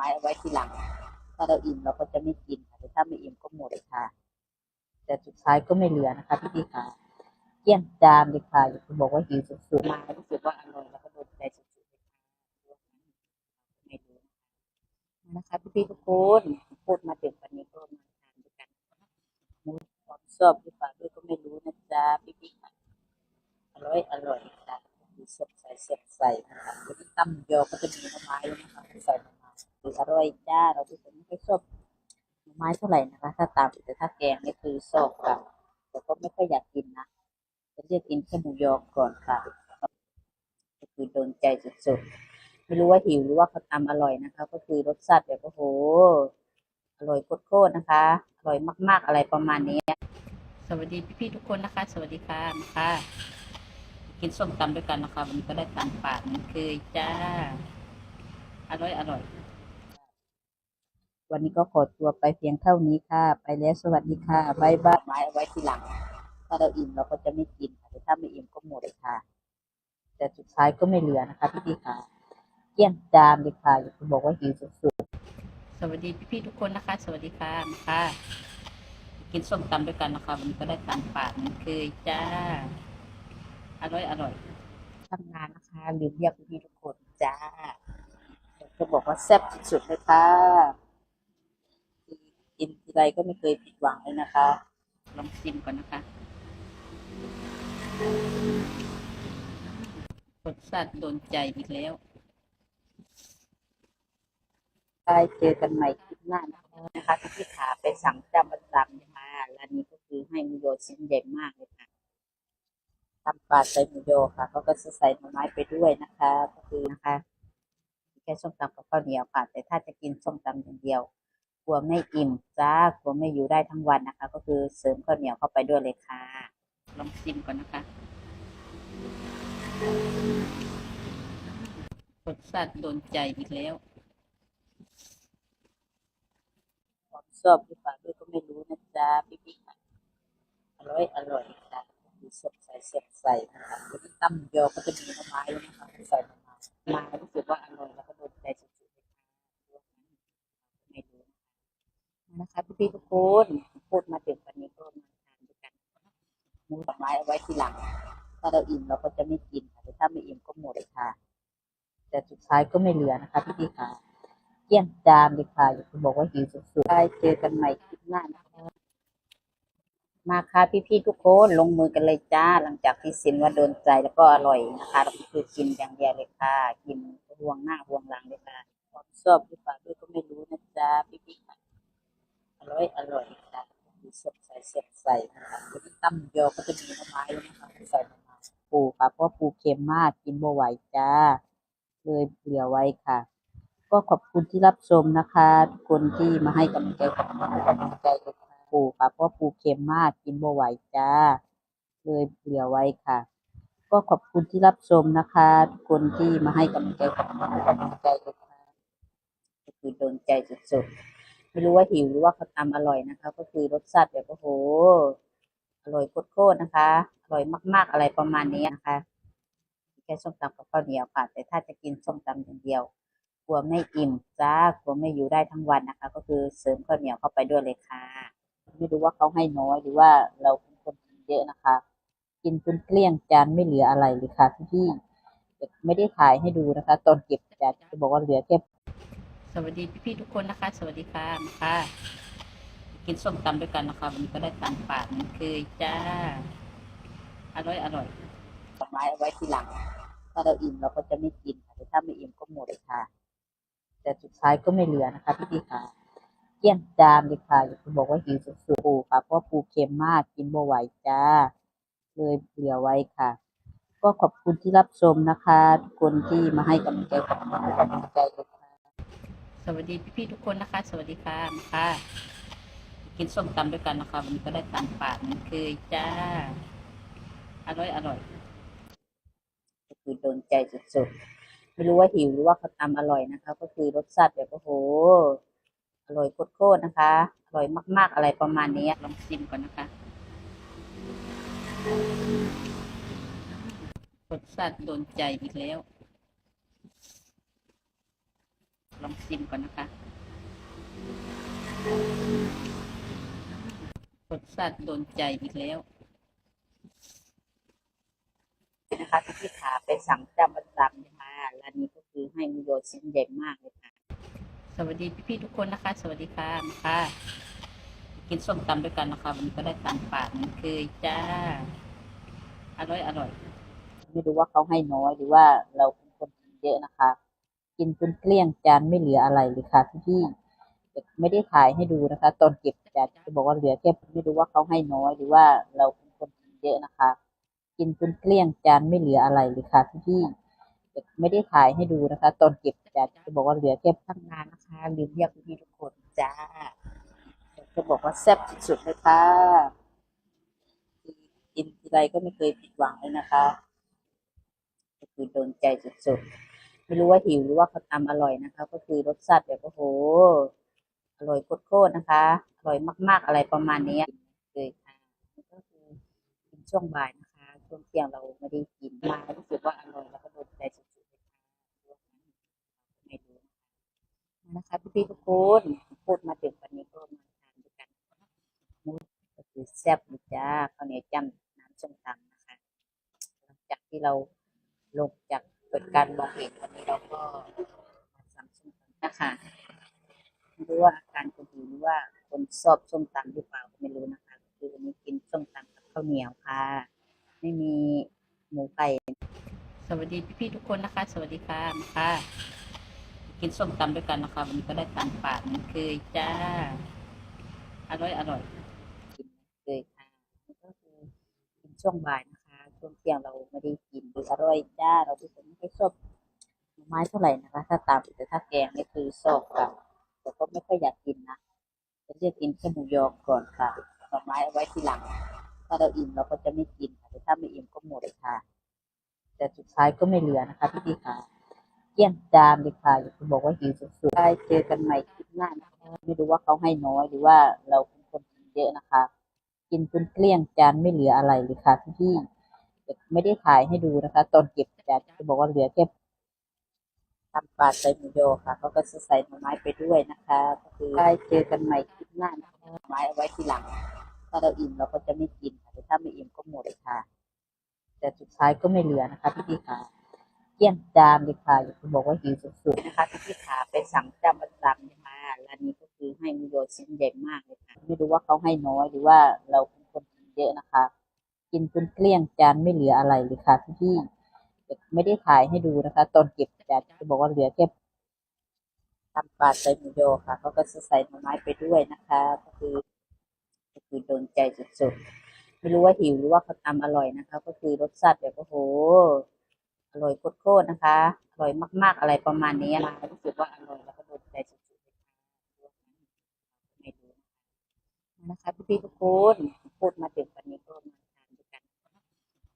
ม้เอาไว้ทีหลัง ถ้าเราอิ่มเราก็จะไม่กินค่ะแต่ถ้าไม่อิ่มก็หมดค่ะ แต่สุดท้ายก็ไม่เหลือนะคะพี่พี่ค่ะเกลี้ยงจานเลยค่ะอย่าคุณบอกว่าหิวสุดๆมารู้สึกว่าอร่อยแล้วก็โดนใจสุดๆเลยค่ะไม่รู้นะคะพี่พี่ทุกคนพูดมาถึงวันนี้ก็มาทานด้วยกันมูความชอบหรือเปล่าด้วยก็ไม่รู้นะจ๊ะพี่พี่ค่ะอร่อยอร่อยค่ะสดใสสดใสนะคะวันนี้ตำยอก็จะมีหน่อไม้นะคะใส่ อไม้คือร่อยจ้าเราที่ผมไม่ค่อยชอบหน่อไม้เท่าไหร่นะคะ ถ้าตามแต่ถ้าแกงนี่คือชอบค่ะแต่ก็ไม่ค่อยอยากกินนะจะเลือกกินแค่หมูยอก่อนค่ะก็คือโดนใจสุดๆไม่รู้ว่าหิวหรือว่าเขาทำอร่อยนะคะ ก็คือรสชาติแบบโอ้โหอร่อยโคตรๆนะคะ อร่อยมากๆอะไรประมาณนี้ สวัสดีพี่ๆทุกคนนะคะ สวัสดีค่ะนะคะกินส้มตำด้วยกันนะคะ วันนี้ก็ได้ตำปากมันเคยจ้า อร่อยอร่อย วันนี้ก็ขอตัวไปเพียงเท่านี้ค่ะ ไปแล้วสวัสดีค่ะบายบายไม้เอาไว้ทีหลัง ถ้าเราอิ่มเราก็จะไม่กินค่ะแต่ถ้าไม่อิ่มก็หมดเลยค่ะ แต่สุดท้ายก็ไม่เหลือนะคะพี่ๆค่ะเกลี้ยงจานเลยค่ะอย่าคุณบอกว่าหิวสุดๆสวัสดีพี่ๆทุกคนนะคะ สวัสดีค่ะนะคะกินส้มตำด้วยกันนะคะ วันนี้ก็ได้ตำปากมันเคยจ้า อร่อยอร่อยทำงานนะคะลืมเรียกพี่ๆทุกคนจ้าจะบอกว่าแซ่บสุดๆเลยค่ะกิน ทีไรก็ไม่เคยผิดหวังเลยนะคะ ลองชิมก่อนนะคะรสชาติโดนใจอีกแล้วได้เจอกันใหม่คลิปหน้านะคะที่ขาไปสั่งจำประจำนะคะร้านนี้ก็คือให้มูโยชิ้นใหญ่มากเลยค่ะทำปลาใส่มูโยค่ะเขาก็จะใส่หน่อไม้ไปด้วยนะคะ ก็คือนะคะแค่ส้มตำกับข้าวเหนียวค่ะ แต่ถ้าจะกินส้มตำอย่างเดียว ลัวไม่อิ่มจ้ากลัวไม่อยู่ได้ทั้งวันนะคะ ก็คือเสริมข้าวเหนียวเข้าไปด้วยเลยค่ะ ลองชิมก่อนนะคะรสชาติโดนใจอีกแล้วความชอบหรือเปล่าด้วยก็ไม่รู้นะจ๊ะพี่ๆค่ะอร่อยอร่อยค่ะมีสดใสสดใสนะคะวันนี้ตำยอก็จะมีน่อไม้ด้วนะคะใส่น่อไม้มารู้สึกว่าอร่อยแล้วก็โดนใจสุดๆเลยค่ะไม่รู้ นะคะพี่ๆทุกคนพูดมาถึงวันนี้ก็มาทานด้วยกันมูดอกไม้เอาไว้ทีหลัง ถ้าเราอิ่มเราก็จะไม่กินค่ะแต่ถ้าไม่อิ่มก็หมดเลยค่ะ แต่สุดท้ายก็ไม่เหลือนะคะพี่ๆค่ะเกลี้ยงจานเลยค่ะอย่าคุณบอกว่าหิวสุดๆได้เจอกันใหม่คลิปหน้านะคะมาค่ะพี่ๆทุกคนลงมือกันเลยจ้า หลังจากที่สินว่าโดนใจแล้วก็อร่อยนะคะเราคือกินอย่างเดียวเลยค่ะ กินห่วงหน้าห่วงหลังเลยค่ะความชอบหรือเปล่าด้วยก็ไม่รู้นะจ๊ะพี่ๆค่ะ ร่อยอร่อยค่ะมีสดใสสดใสนะคะวันนี้ตำยอก็จะมีหน่อไม้นะคะใส่ม้ปูค่ะเพราะปูเค็มมากกินบ่ไหวจ้า เลยเหลือไว้ค่ะ ก็ขอบคุณที่รับชมนะคะทุกคนที่มาให้กำลังใจผมมาให้กำลังใจเลยค่ะปูค่ะเพราะปูเค็มมากกินบ่ไหวจ้า เลยเหลือไว้ค่ะ ก็ขอบคุณที่รับชมนะคะทุกคนที่มาให้กำลังใจผมมาให้กำลังใจเลยค่ะคือโดนใจสุดๆ ไม่รู้ว่าหิวหรือว่าเขาทำอร่อยนะคะ ก็คือรสชาติแบบโอ้โห อร่อยโคตรๆนะคะ อร่อยมาก ๆอะไรประมาณนี้นะคะแค่ส้มตำกับข้าวเหนียวค่ะ แต่ถ้าจะกินส้มตำอย่างเดียว กลัวไม่อิ่มจ้ากลัวไม่อยู่ได้ทั้งวันนะคะ ก็คือเสริมข้าวเหนียวเข้าไปด้วยเลยค่ะ ไม่รู้ว่าเขาให้น้อยหรือว่าเราเป็นคนกินเยอะนะคะ กินจนเกลี้ยงจานไม่เหลืออะไรเลยค่ะพี่ไม่ได้ถ่ายให้ดูนะคะ ตอนเก็บจานจะบอกว่าเหลือแค่ สวัสดีพี่ๆทุกคนนะคะ สวัสดีค่ะค่ะกินส้มตำด้วยกันนะคะ วันนี้ก็ได้ตำปากมันเคยจ้า อร่อยอร่อยดอกไม้เอาไว้ทีหลัง ถ้าเราอิ่มเราก็จะไม่กินค่ะแต่ถ้าไม่อิ่มก็หมดเลยค่ะ แต่สุดท้ายก็ไม่เหลือนะคะพี่ๆค่ะเกี้ยงจานเลยค่ะอย่าคุณบอกว่าหิวสุดๆปูค่ะเพราะปูเค็มมากกินบ่ไหวจ้า เลยเหลือไว้ค่ะ ก็ขอบคุณที่รับชมนะคะ ทุกคนที่มาให้กำลังใจผมมาให้กำลังใจเลย วัสดีพี่ๆทุกคนนะคะ สวัสดีค่ะค่ะ กินส้มตำด้วยกันนะคะ วันนี้ก็ได้ตำปากมันเคยจ้า อร่อยอร่อยก็คือโดนใจสุดๆ ไม่รู้ว่าหิวหรือว่าเขาทำอร่อยนะคะ ก็คือรสชาติแบบโอ้โห อร่อยโคตรๆนะคะ อร่อยมาก ๆ อะไรประมาณนี้ลองชิมก่อนนะคะรสชาติโดนใจอีกแล้ว ลองชิมก่อนนะคะรสชาติโดนใจอีกแล้ว นะคะที่พี่ขาไปสั่งจำประจำนะคะร้านนี้ก็คือให้มุโยชิ้นใหญ่มากเลยค่ะสวัสดีพี่ๆทุกคนนะคะ สวัสดีค่ะมาค่ะกินส้มตำด้วยกันนะคะวันนี้ก็ได้ตำปากนี่คือจ้า อร่อยอร่อย ไม่รู้ว่าเขาให้น้อยหรือว่าเราเป็นคนกินเยอะนะคะ กินจนเกลี้ยงจานไม่เหลืออะไรเลยค่ะพี่ๆแต่ไม่ได้ถ่ายให้ดูนะคะ ตอนเก็บจานจะบอกว่าเหลือแค่ไม่รู้ว่าเขาให้น้อยหรือว่าเราเป็นคนกินเยอะนะคะ กินจนเกลี้ยงจานไม่เหลืออะไรเลยค่ะพี่ๆแต่ไม่ได้ถ่ายให้ดูนะคะ ตอนเก็บจานจะบอกว่าเหลือแค่ทั้งงานนะคะลืมเรียกพี่ทุกคนจ้าจะบอกว่าแซ่บสุดๆเลยค่ะกินทีไรก็ไม่เคยผิดหวังเลยนะคะคือโดนใจสุดๆ ไม่รู้ว่าหิวหรือว่าเขาทำอร่อยนะคะ ก็คือรสชาติแบบโอ้โห อร่อยโคตรๆนะคะ อร่อยมากๆอะไรประมาณนี้เลยค่ะก็คือกินช่วงบ่ายนะคะ ช่วงเที่ยงเราไม่ได้กินมารู้สึกว่าอร่อยแล้วก็โดนใจสุดๆเลยค่ะไม่รู้นะคะพี่ๆทุกคนพูดมาถึงวันนี้ก็มาทานด้วยกันมูสก็คือแซ่บเลยจ้าข้าวเหนียวจ้ำน้ำส้มตำนะคะหลังจากที่เราลงจากเปิดการมองเห็นวันนี้เราก็มาสั่งส้มตำนะ คะไม่รู้ว่าอาการคนหิวหรือว่าคนชอบส้มตำหรือเปล่าก็ไม่รู้นะคะคือวันนี้กินส้มตำกับข้าวเหนียวค่ะ ไม่มีหมูไก่สวัสดีพี่ๆทุกคนนะคะ สวัสดีค่ะมาค่ะ กินส้มตำด้วยกันนะคะ วันนี้ก็ได้ตำปากนี่คือจ้า อร่อยอร่อยกินเลยค่ะนี่ก็คือกินช่วงบ่ายนะคะ ช่วงเที่ยงเราไม่ได้กินหรืออร่อยจ้า เราเป็นคนไม่ค่อยชอบหน่อ ไม้เท่าไหร่นะคะ ถ้าตามแต่ถ้าแกงนี่คือชอบค่ะแต่ก็ไม่ค่อยอยากกินนะจะเลือกกินแค่หมูยอก่อนค่ะหน่อไม้เอาไว้ทีหลัง ถ้าเราอิ่มเราก็จะไม่กินค่ะแต่ถ้าไม่อิ่มก็หมดเลยค่ะ แต่สุดท้ายก็ไม่เหลือนะคะพี่พี่ค่ะเกลี้ยงจานเลยค่ะอยากจะบอกว่าหิวสุดๆได้เจอกันใหม่คลิปหน้านะคะไม่รู้ว่าเขาให้น้อยหรือว่าเราเป็นคนกินเยอะนะคะ กินจนเกลี้ยงจานไม่เหลืออะไรเลยค่ะพี่ๆแต่ไม่ได้ถ่ายให้ดูนะคะ ตอนเก็บจานจะบอกว่าเหลือแค่ ทำปลาใส่หมูยอค่ะเขาก็จะใส่หน่อไม้ไปด้วยนะคะก็คือได้เจอกันใหม่คลิปหน้านะคะหน่อไม้เอาไว้ทีหลัง ถ้าเราอิ่มเราก็จะไม่กินค่ะแต่ถ้าไม่อิ่มก็หมดเลยค่ะ แต่สุดท้ายก็ไม่เหลือนะคะพี่ๆค่ะเกลี้ยงจานเลยค่ะอยากจะบอกว่าหิวสุดๆนะคะพี่ๆค่ะไปสั่งจำประจำนะคะร้านนี้ก็คือให้มุโยชิ้นใหญ่มากเลยค่ะไม่รู้ว่าเขาให้น้อยหรือว่าเราเป็นคนกินเยอะนะคะ กินจนเกลี้ยงจานไม่เหลืออะไรเลยค่ะพี่ๆแต่ ไม่ได้ถ่ายให้ดูนะคะ ตอนเก็บจานจะบอกว่าเหลือแค่ทำปลาใส่หมูยค่ะเขาก็จะใส่หน่อไม้ไปด้วยนะคะ ก็คือก็คือโดนใจสุดๆไม่รู้ว่าหิวหรือว่าเขาทำอร่อยนะคะ ก็คือรสชาติแบบโอ้โหอร่อยโคตรๆนะคะอร่อยมาก ๆ อะไรประมาณนี้นะคะรู้สึกว่าอร่อยแล้วก็โดนใจสุดๆไม่รู้นะคะพี่ๆทุกคนพูดมาถึงวันนี้ก็มาทานด้วยกัน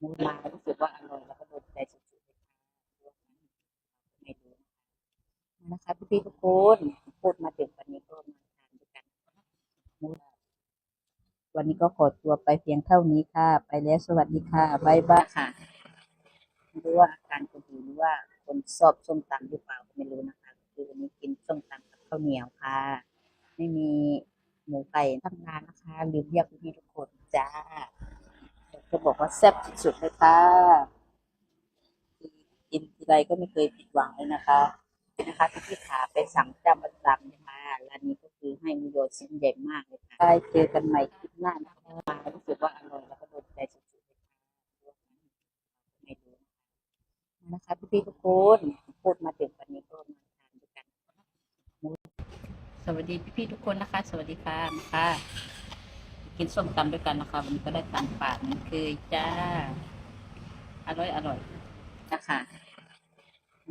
มูมารู้สึกว่าอร่อยแล้วก็โดนใจสุดๆเลยค่ะไม่รู้ นะคะ พี่ๆทุกคนพูดมาถึงวันนี้ก็มาทานด้วยกัน วันนี้ก็ขอตัวไปเพียงเท่านี้ค่ะ ไปแล้วสวัสดีค่ะบายบายค่ะไม่รู้ว่าอาการคนหิวหรือว่าคนชอบส้มตำหรือเปล่าไม่รู้นะคะ คือวันนี้กินส้มตำกับข้าวเหนียวค่ะ ไม่มีหมูไก่ทั้งงานนะคะลืมเรียกพี่ทุกคนจ้าจะบอกว่าแซ่บสุดๆเลยค่ะกินทีไรก็ไม่เคยผิดหวังเลยนะคะ นะคะที่พี่ขาไปสั่งจำประจำนะคะร้านนี้ก็คือให้มุโยชิ้นใหญ่มากเลยค่ะได้เจอกันใหม่คลิปหน้านะคะรู้สึกว่าอร่อยแล้วก็โดนใจสุดๆเลยค่ะไม่รู้นะคะพี่ๆทุกคนพูดมาถึงวันนี้ก็มาทานด้วยกัน สวัสดีพี่ๆทุกคนนะคะ สวัสดีค่ะมาค่ะกินส้มตำด้วยกันนะคะ วันนี้ก็ได้ตำปากนี่คือจ้าอร่อยอร่อยนะคะ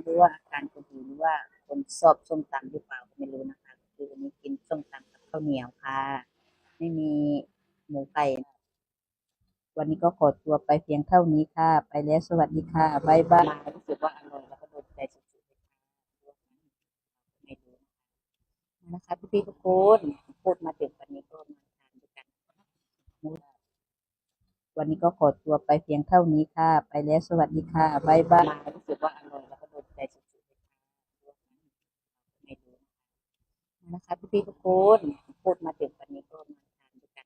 ไม่รู้ว่าอาการคนหิวหรือว่าคนชอบส้มตำหรือเปล่าก็ไม่รู้นะคะคือวันนี้กินส้มตำกับข้าวเหนียวค่ะ ไม่มีหมูไก่วันนี้ก็ขอตัวไปเพียงเท่านี้ค่ะ ไปแล้วสวัสดีค่ะบายบายรู้สึกว่าอร่อยแล้วก็โดนใจสุดๆเลยค่ะไม่รู้นะคะพี่ๆทุกคนพูดมาถึงวันนี้ก็มาทานด้วยกันวันนี้ก็ขอตัวไปเพียงเท่านี้ค่ะ ไปแล้วสวัสดีค่ะบายบายรู้สึกว่าอร่อยแล้วก็โดนใจสุดๆเลยค่ะไม่รู้ นะคะพี่ๆทุกคนพูดมาถึงวันนี้ก็มาทานด้วยกัน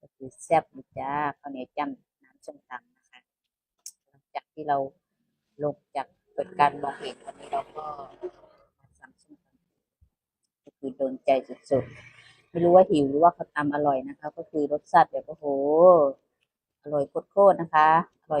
ก็คือแซ่บเลยจ้าข้าวเหนียวจ้ำน้ำส้มตำนะคะหลังจากที่เราลงจากเปิดการมองเห็นวันนี้เราก็มาสั่งส้มตำก็คือโดนใจสุดๆไม่รู้ว่าหิวหรือว่าเขาตำอร่อยนะคะ ก็คือรสชาติแบบโอ้โหอร่อยโคตรๆนะคะอร่อย